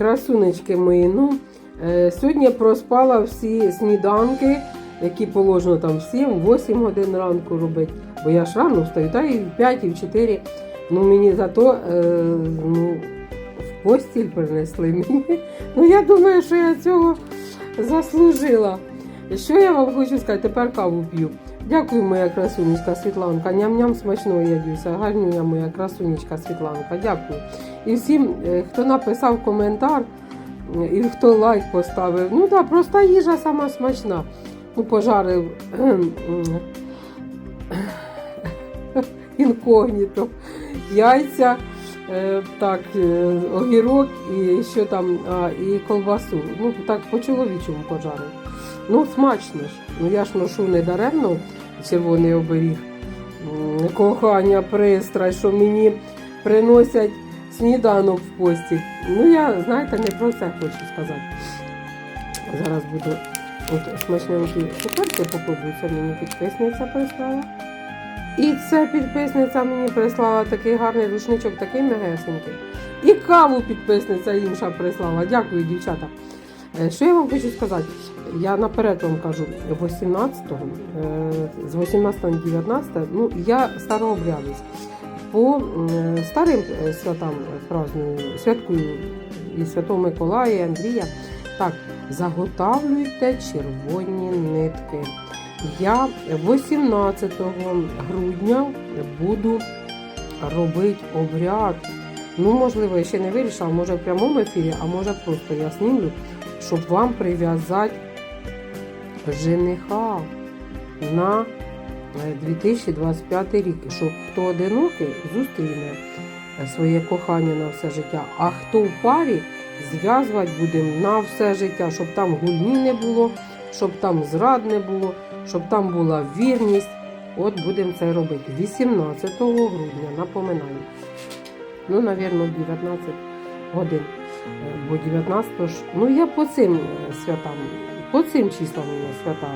Красунечки мої, ну, е, сьогодні проспала всі сніданки, які положено там в 7-8 годин ранку робити. Бо я ж рано встаю, та і в 5, і в 4. Ну мені зато е, ну, в постіль принесли мені. Ну я думаю, що я цього заслужила. Що я вам хочу сказати? Тепер каву п'ю. Дякую, моя красунечка Світланка. Ням-ням смачного ядюся. Гарнюня моя красунечка Світланка. Дякую. І всім, е, хто написав коментар е, і хто лайк поставив. Ну так, проста їжа сама смачна. Ну, пожарив інкогніто, яйця, е, так, огірок і що там, а, і колбасу. Ну, так по-чоловічому пожарив. Ну, смачно ж. Ну я ж ношу не даремно червоний оберіг. Кохання, пристрасть, що мені приносять сніданок в пості. Ну, я, знаєте, не про це хочу сказати. Зараз буду от смачненькі цукерки попробую. Це мені підписниця прислала. І це підписниця мені прислала такий гарний рушничок, такий мегесенький. І каву підписниця інша прислала. Дякую, дівчата. Е, Що я вам хочу сказати? Я наперед вам кажу, 18-го, е, з 18 на 19, ну я старообрядець. По старим е, святам праздную, святкую і Святого Миколая, і Андрія. Так, заготавлюйте червоні нитки. Я 18 грудня буду робити обряд. Ну, можливо, я ще не вирішила, може в прямому ефірі, а може просто я знімлю, щоб вам прив'язати жениха на е, 2025 рік. Щоб хто одинокий, зустріне е, своє кохання на все життя. А хто в парі, зв'язувати будемо на все життя, щоб там гульні не було, щоб там зрад не було, щоб там була вірність. От будемо це робити 18 грудня, напоминаю. Ну, напевно, 19 годин. Бо 19 ж, ну я по цим е, святам, по цим числам свята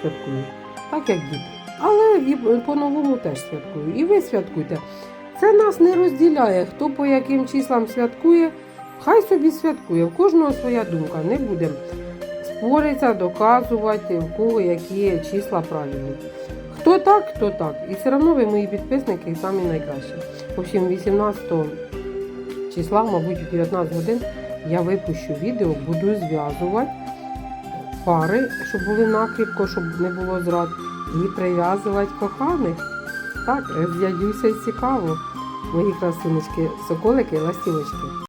святкую, так як діти. Але і по-новому теж святкую. І ви святкуйте. Це нас не розділяє, хто по яким числам святкує, хай собі святкує. В кожного своя думка. Не будемо споритися, доказувати, в кого які числа правильні. Хто так, хто так. І все одно ви мої підписники і самі найкращі. В общем, 18 числа, мабуть, в 19 годин я випущу відео, буду зв'язувати пари, щоб були накріпко, щоб не було зрад, і прив'язувати коханих. Так, з'ядюся цікаво. Мої красунечки, соколики, ластівочки.